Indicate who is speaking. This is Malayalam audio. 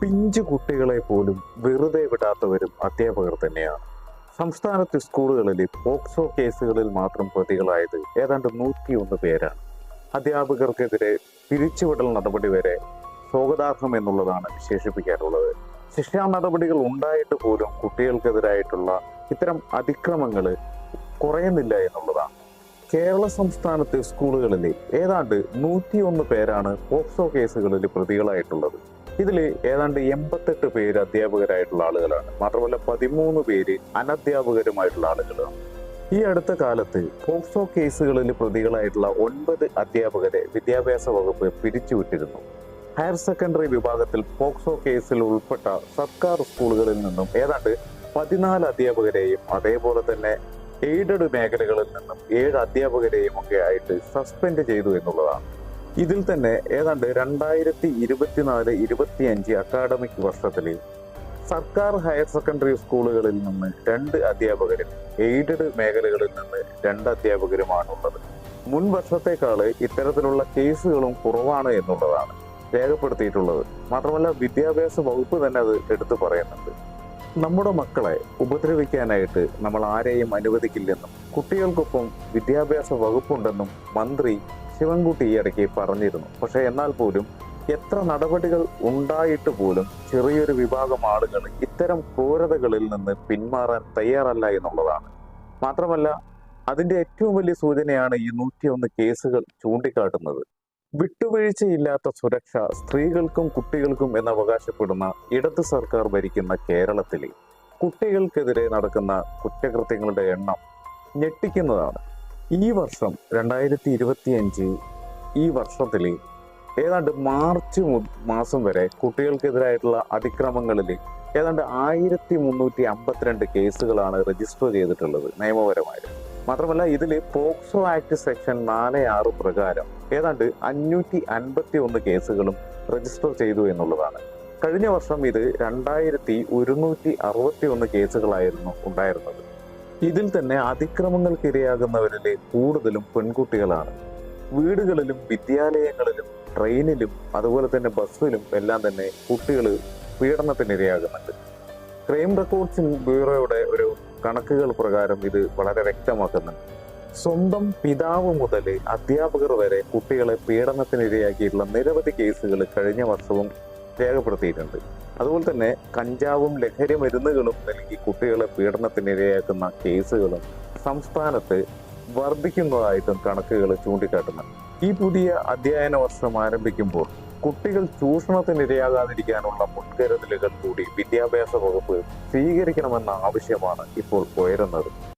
Speaker 1: പിഞ്ചു കുട്ടികളെ പോലും വെറുതെ വിടാത്തവരും അധ്യാപകർ തന്നെയാണ്. സംസ്ഥാനത്തെ സ്കൂളുകളിൽ പോക്സോ കേസുകളിൽ മാത്രം പ്രതികളായത് ഏതാണ്ട് നൂറ്റിയൊന്ന് പേരാണ്. അധ്യാപകർക്കെതിരെ പിരിച്ചുവിടൽ നടപടി വരെ സ്വാഗതാർഹം എന്നുള്ളതാണ് വിശേഷിപ്പിക്കാറുള്ളത് ശിക്ഷാ നടപടികൾ ഉണ്ടായിട്ട് പോലും കുട്ടികൾക്കെതിരായിട്ടുള്ള ഇത്തരം അതിക്രമങ്ങൾ കുറയുന്നില്ല എന്നുള്ളതാണ്. കേരള സംസ്ഥാനത്തെ സ്കൂളുകളിൽ ഏതാണ്ട് നൂറ്റിയൊന്ന് പേരാണ് പോക്സോ കേസുകളിൽ പ്രതികളായിട്ടുള്ളത്. ഇതിൽ ഏതാണ്ട് എൺപത്തെട്ട് പേര് അധ്യാപകരായിട്ടുള്ള ആളുകളാണ്. മാത്രമല്ല പതിമൂന്ന് പേര് അനധ്യാപകരുമായിട്ടുള്ള ആളുകളാണ്. ഈ അടുത്ത കാലത്ത് പോക്സോ കേസുകളിൽ പ്രതികളായിട്ടുള്ള ഒൻപത് അധ്യാപകരെ വിദ്യാഭ്യാസ വകുപ്പ് പിരിച്ചുവിട്ടിരുന്നു. ഹയർ സെക്കൻഡറി വിഭാഗത്തിൽ പോക്സോ കേസിൽ ഉൾപ്പെട്ട സർക്കാർ സ്കൂളുകളിൽ നിന്നും ഏതാണ്ട് പതിനാല് അധ്യാപകരെയും അതേപോലെ തന്നെ എയ്ഡഡ് മേഖലകളിൽ നിന്നും ഏഴ് അധ്യാപകരെയും ഒക്കെ ആയിട്ട് സസ്പെൻഡ് ചെയ്തു എന്നുള്ളതാണ്. ഇതിൽ തന്നെ ഏതാണ്ട് രണ്ടായിരത്തി ഇരുപത്തിനാല് ഇരുപത്തിയഞ്ച് അക്കാഡമിക് വർഷത്തിൽ സർക്കാർ ഹയർ സെക്കൻഡറി സ്കൂളുകളിൽ നിന്ന് രണ്ട് അധ്യാപകരും എയ്ഡഡ് മേഖലകളിൽ നിന്ന് രണ്ട് അധ്യാപകരുമാണുള്ളത്. മുൻ വർഷത്തേക്കാൾ ഇത്തരത്തിലുള്ള കേസുകളും കുറവാണ് എന്നുള്ളതാണ് രേഖപ്പെടുത്തിയിട്ടുള്ളത്. മാത്രമല്ല വിദ്യാഭ്യാസ വകുപ്പ് തന്നെ അത് എടുത്തു പറയുന്നുണ്ട്. നമ്മുടെ മക്കളെ ഉപദ്രവിക്കാനായിട്ട് നമ്മൾ ആരെയും അനുവദിക്കില്ലെന്നും കുട്ടികൾക്കൊപ്പം വിദ്യാഭ്യാസ വകുപ്പുണ്ടെന്നും മന്ത്രി ശിവൻകുട്ടി ഈ ഇടയ്ക്ക് പറഞ്ഞിരുന്നു. പക്ഷെ എന്നാൽ പോലും എത്ര നടപടികൾ ഉണ്ടായിട്ട് പോലും ചെറിയൊരു വിഭാഗം ആളുകൾ ഇത്തരം ക്രൂരതകളിൽ നിന്ന് പിന്മാറാൻ തയ്യാറല്ല എന്നുള്ളതാണ്. മാത്രമല്ല അതിന്റെ ഏറ്റവും വലിയ സൂചനയാണ് ഈ നൂറ്റിയൊന്ന് കേസുകൾ ചൂണ്ടിക്കാട്ടുന്നത്. വിട്ടുവീഴ്ചയില്ലാത്ത സുരക്ഷ സ്ത്രീകൾക്കും കുട്ടികൾക്കും എന്ന് അവകാശപ്പെടുന്ന ഇടത് സർക്കാർ ഭരിക്കുന്ന കേരളത്തിലെ കുട്ടികൾക്കെതിരെ നടക്കുന്ന കുറ്റകൃത്യങ്ങളുടെ എണ്ണം ഞെട്ടിക്കുന്നതാണ്. ഈ വർഷം രണ്ടായിരത്തി ഇരുപത്തി അഞ്ച് ഈ വർഷത്തിൽ ഏതാണ്ട് മാർച്ച് മാസം വരെ കുട്ടികൾക്കെതിരായിട്ടുള്ള അതിക്രമങ്ങളിൽ ഏതാണ്ട് ആയിരത്തി മുന്നൂറ്റി അമ്പത്തിരണ്ട് കേസുകളാണ് രജിസ്റ്റർ ചെയ്തിട്ടുള്ളത് നിയമപരമായിട്ട്. മാത്രമല്ല ഇതിൽ പോക്സോ ആക്ട് സെക്ഷൻ നാല് ആറ് പ്രകാരം ഏതാണ്ട് അഞ്ഞൂറ്റി അൻപത്തി ഒന്ന് കേസുകളും രജിസ്റ്റർ ചെയ്തു എന്നുള്ളതാണ്. കഴിഞ്ഞ വർഷം ഇത് രണ്ടായിരത്തി ഒരുന്നൂറ്റി അറുപത്തി ഒന്ന് കേസുകളായിരുന്നു ഉണ്ടായിരുന്നത്. ഇതിൽ തന്നെ അതിക്രമങ്ങൾക്കിരയാകുന്നവരിലെ കൂടുതലും പെൺകുട്ടികളാണ്. വീടുകളിലും വിദ്യാലയങ്ങളിലും ട്രെയിനിലും അതുപോലെ തന്നെ ബസ്സിലും എല്ലാം തന്നെ കുട്ടികൾ പീഡനത്തിനിരയാകുന്നുണ്ട്. ക്രൈം റെക്കോർഡ്സ് ബ്യൂറോയുടെ ഒരു കണക്കുകൾ പ്രകാരം ഇത് വളരെ വ്യക്തമാക്കുന്നുണ്ട്. സ്വന്തം പിതാവ് മുതൽ അധ്യാപകർ വരെ കുട്ടികളെ പീഡനത്തിനിരയാക്കിയിട്ടുള്ള നിരവധി കേസുകൾ കഴിഞ്ഞ വർഷവും രേഖപ്പെടുത്തിയിട്ടുണ്ട് അതുപോലെ തന്നെ കഞ്ചാവും ലഹരി മരുന്നുകളും നൽകി കുട്ടികളെ പീഡനത്തിനിരയാക്കുന്ന കേസുകളും സംസ്ഥാനത്ത് വർദ്ധിക്കുന്നതായിട്ടും കണക്കുകൾ ചൂണ്ടിക്കാട്ടുന്നുണ്ട് ഈ പുതിയ അധ്യയന വർഷം ആരംഭിക്കുമ്പോൾ കുട്ടികൾ ചൂഷണത്തിനിരയാകാതിരിക്കാനുള്ള മുൻകരുതലുകൾ കൂടി വിദ്യാഭ്യാസ വകുപ്പ് സ്വീകരിക്കണമെന്ന ആവശ്യമാണ് ഇപ്പോൾ ഉയരുന്നത്.